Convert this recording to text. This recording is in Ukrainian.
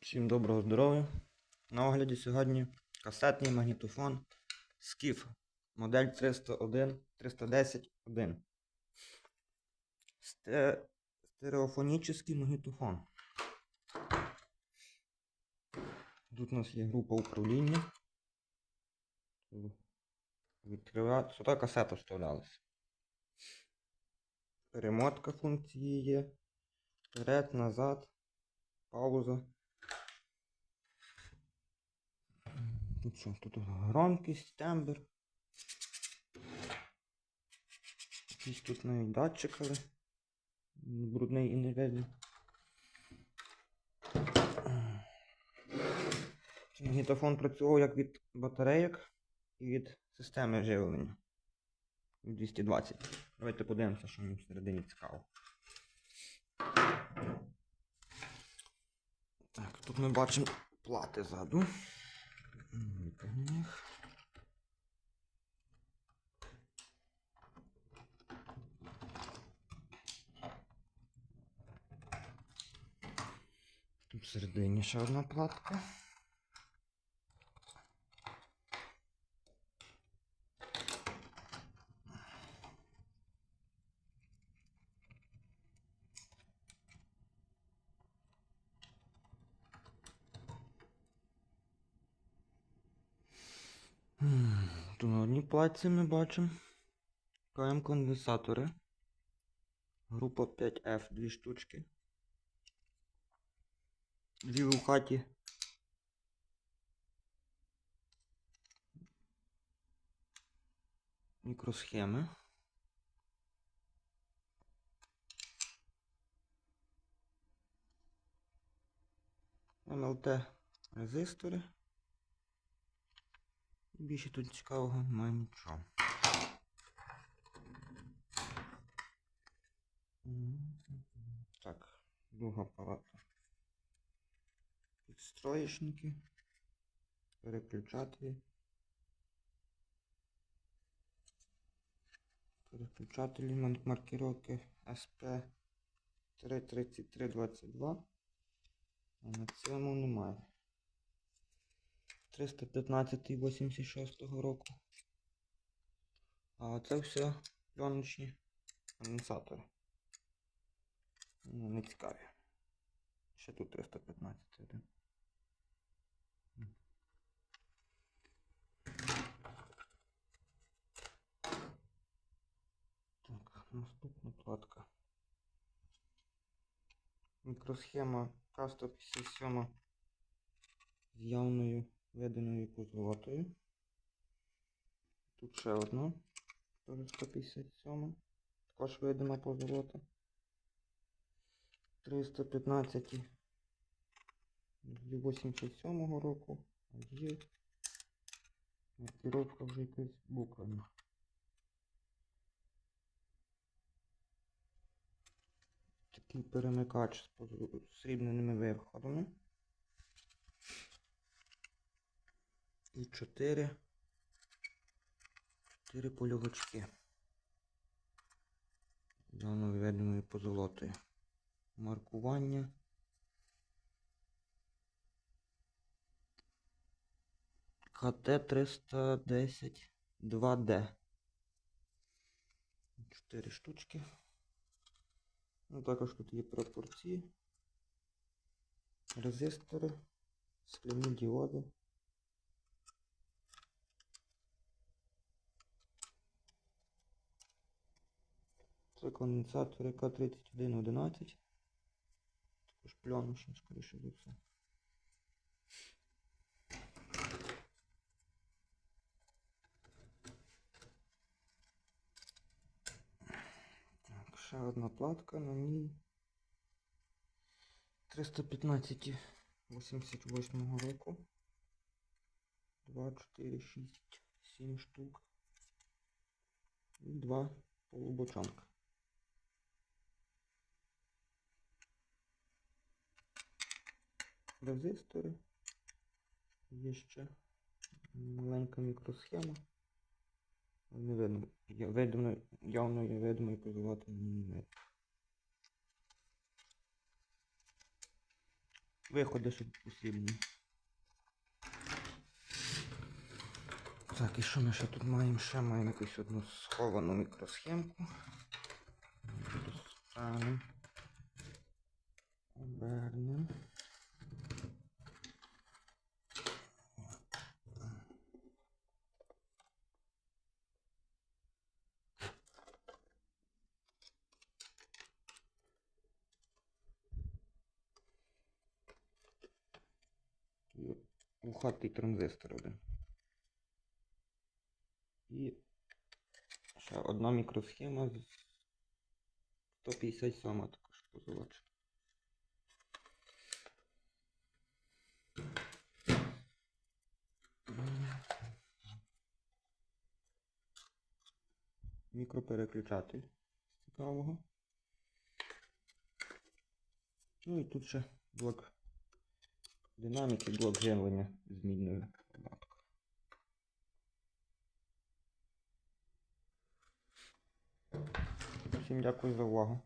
Всім доброго здоров'я. На огляді сьогодні касетний магнітофон Skif модель 301 310 1. Сте... Стереофонічний магнітофон. Тут у нас є група управління. Відкривати. Сюди касета вставлялася. Перемотка функції є. Вперед, назад, пауза. Тут що? Тут громкість, тембр. Якісь тут навіть датчик, але брудний і не видно. Магнітофон працював як від батарейок і від системи живлення. 220. Давайте подивимося, що мені всередині цікаво. Так, тут ми бачимо плати ззаду. Тут всередині ще одна платка. Тут на одній платці ми бачимо КМ конденсатори. Група 5F, дві штучки. Дві в хаті. Мікросхеми. МЛТ резистори. Більше тут цікавого немає нічого. Так, друга палата. Підстроєчники, переключателі. Переключателі мар- маркировки SP 33322. А на цьому немає. 315 86 року. А це все пленочні конденсатори. Не цікаві. Ще тут 315 один. Так, наступна платка. Мікросхема К157 з явною виданою позолотою. Тут ще одна. Теж 157. Також видана позолота. 315 87 року. Є маркировка вже якась буквами. Такий перемикач з срібненими виходами. І 4 4 польовички. Явно виведеною позолотою. Маркування. КТ 310 2D. 4 штучки. Ну, також тут є пропорції. Резистори, скляні діоди. Це конденсатори К3111. Також пленочні, скоріше за все. Ще одна платка на ній. 315 88 року. 2, 4, 6, 7 штук. І два полубочанка. Резистори. Є ще маленька мікросхема. Не видно. Явно видно і позивати не виходи, щоб потрібні. Так, і що ми ще тут маємо? Ще маємо якусь одну сховану мікросхемку. Обернемо. І Глухатий транзистор один. І ще одна мікросхема з 157 також позолочена. Мікропереключатель цікавого. Ну і тут ще блок динаміки, блок живлення змінною. Всім дякую за увагу.